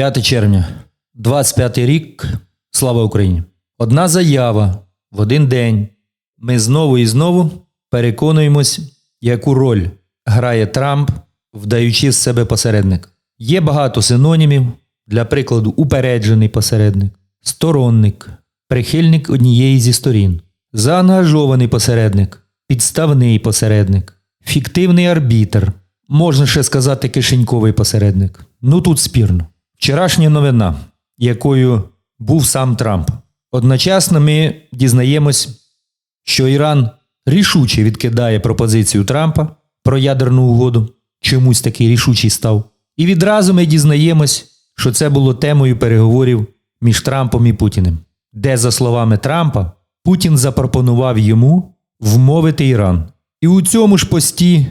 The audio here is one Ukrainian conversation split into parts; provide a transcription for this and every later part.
5 червня, 25 рік. Слава Україні! Одна заява в один день. Ми знову і знову переконуємось, яку роль грає Трамп, вдаючи з себе посередник. Є багато синонімів, для прикладу, упереджений посередник, сторонник, прихильник однієї зі сторін, заангажований посередник, підставний посередник, фіктивний арбітр, можна ще сказати кишеньковий посередник. Ну тут спірно. Вчорашня новина, якою був сам Трамп. Одночасно ми дізнаємось, що Іран рішуче відкидає пропозицію Трампа про ядерну угоду, чомусь такий рішучий став. І відразу ми дізнаємось, що це було темою переговорів між Трампом і Путіним, де, за словами Трампа, Путін запропонував йому вмовити Іран. І у цьому ж пості,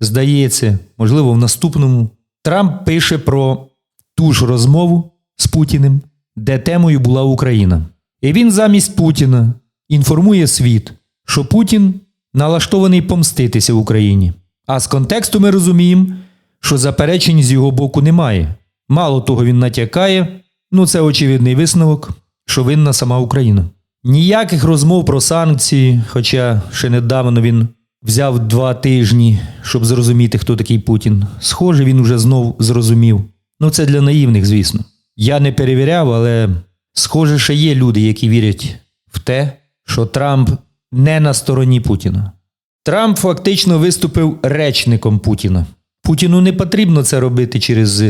здається, можливо, в наступному, Трамп пише про ту ж розмову з Путіним, де темою була Україна. І він замість Путіна інформує світ, що Путін налаштований помститися Україні. А з контексту ми розуміємо, що заперечень з його боку немає. Мало того, він натякає, ну це очевидний висновок, що винна сама Україна. Ніяких розмов про санкції, хоча ще недавно він взяв два тижні, щоб зрозуміти, хто такий Путін. Схоже, він уже знов зрозумів. Ну, це для наївних, звісно. Я не перевіряв, але схоже, ще є люди, які вірять в те, що Трамп не на стороні Путіна. Трамп фактично виступив речником Путіна. Путіну не потрібно це робити через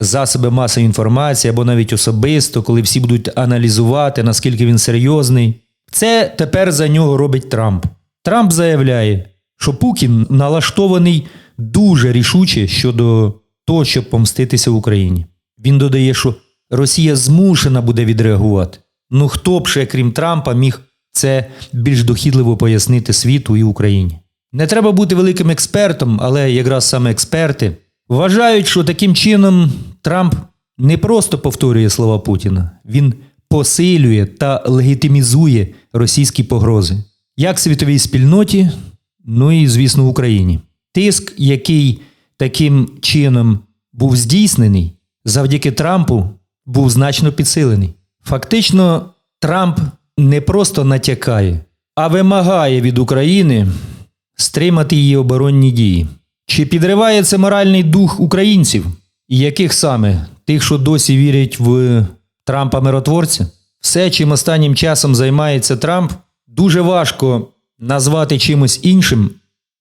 засоби масової інформації або навіть особисто, коли всі будуть аналізувати, наскільки він серйозний. Це тепер за нього робить Трамп. Трамп заявляє, що Путін налаштований дуже рішуче щодо того, щоб помститися в Україні. Він додає, що Росія змушена буде відреагувати. Ну хто б ще, крім Трампа, міг це більш дохідливо пояснити світу і Україні. Не треба бути великим експертом, але якраз саме експерти вважають, що таким чином Трамп не просто повторює слова Путіна, він посилює та легітимізує російські погрози як світовій спільноті, ну і, звісно, Україні. Тиск, який таким чином був здійснений, завдяки Трампу був значно підсилений. Фактично, Трамп не просто натякає, а вимагає від України стримати її оборонні дії. Чи підриває це моральний дух українців, і яких саме тих, що досі вірять в Трампа миротворця? Все, чим останнім часом займається Трамп, дуже важко назвати чимось іншим,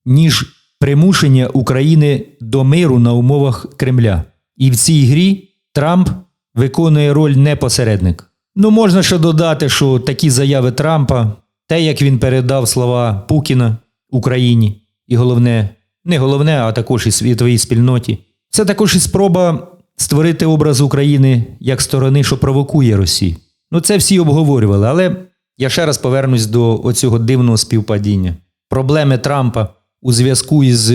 ніж примушення України до миру на умовах Кремля. І в цій грі Трамп виконує роль не посередник. Ну, можна ще додати, що такі заяви Трампа, те, як він передав слова Пукіна Україні, і головне, не головне, а також і світовій спільноті, це також і спроба створити образ України як сторони, що провокує Росію. Ну, це всі обговорювали, але я ще раз повернусь до оцього дивного співпадіння. Проблеми Трампа у зв'язку із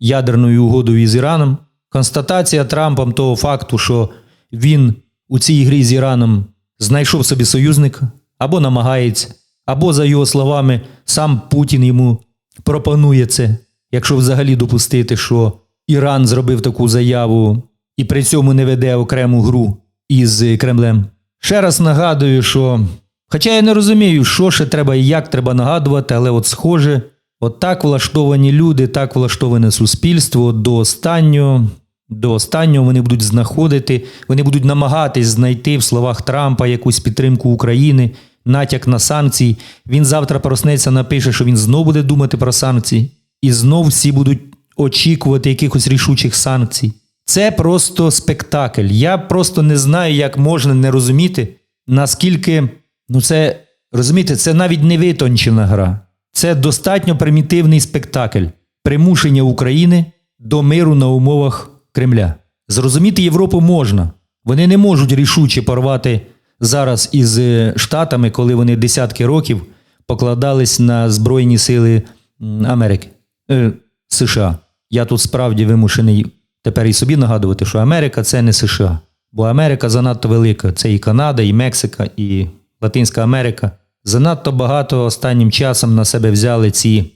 ядерною угодою з Іраном, констатація Трампом того факту, що він у цій грі з Іраном знайшов собі союзника або намагається, або, за його словами, сам Путін йому пропонує це, якщо взагалі допустити, що Іран зробив таку заяву і при цьому не веде окрему гру із Кремлем. Ще раз нагадую, що, хоча я не розумію, що ще треба і як треба нагадувати, але от схоже, от так влаштовані люди, так влаштоване суспільство до останнього. До останнього вони будуть знаходити, вони будуть намагатись знайти в словах Трампа якусь підтримку України, натяк на санкції. Він завтра проснеться, напише, що він знов буде думати про санкції, і знов всі будуть очікувати якихось рішучих санкцій. Це просто спектакль. Я просто не знаю, як можна не розуміти, наскільки ну це розумієте, це навіть не витончена гра. Це достатньо примітивний спектакль примушення України до миру на умовах Кремля. Зрозуміти Європу можна. Вони не можуть рішуче порвати зараз із Штатами, коли вони десятки років покладались на Збройні Сили Америки е, США. Я тут справді вимушений тепер і собі нагадувати, що Америка це не США. Бо Америка занадто велика. Це і Канада, і Мексика, і Латинська Америка. Занадто багато останнім часом на себе взяли ці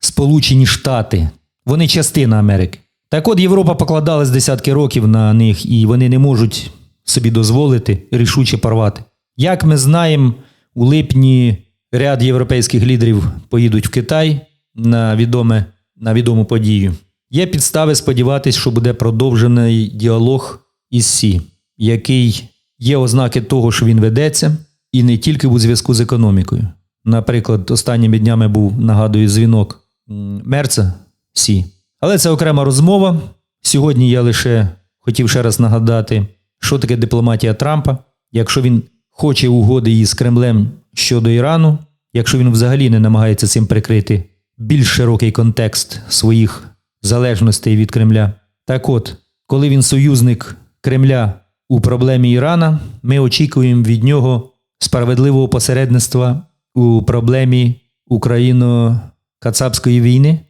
Сполучені Штати. Вони частина Америки. Так от Європа покладалась десятки років на них, і вони не можуть собі дозволити рішуче порвати. Як ми знаємо, у липні ряд європейських лідерів поїдуть в Китай на, відоме, на відому подію. Є підстави сподіватися, що буде продовжений діалог із Сі, який є ознаки того, що він ведеться, і не тільки у зв'язку з економікою. Наприклад, останніми днями був, нагадую, дзвінок Мерца Сі. Але це окрема розмова. Сьогодні я лише хотів ще раз нагадати, що таке дипломатія Трампа. Якщо він хоче угоди із Кремлем щодо Ірану, якщо він взагалі не намагається цим прикрити більш широкий контекст своїх залежностей від Кремля. Так от, коли він союзник Кремля у проблемі Ірана, ми очікуємо від нього справедливого посередництва у проблемі Україно-Кацапської війни,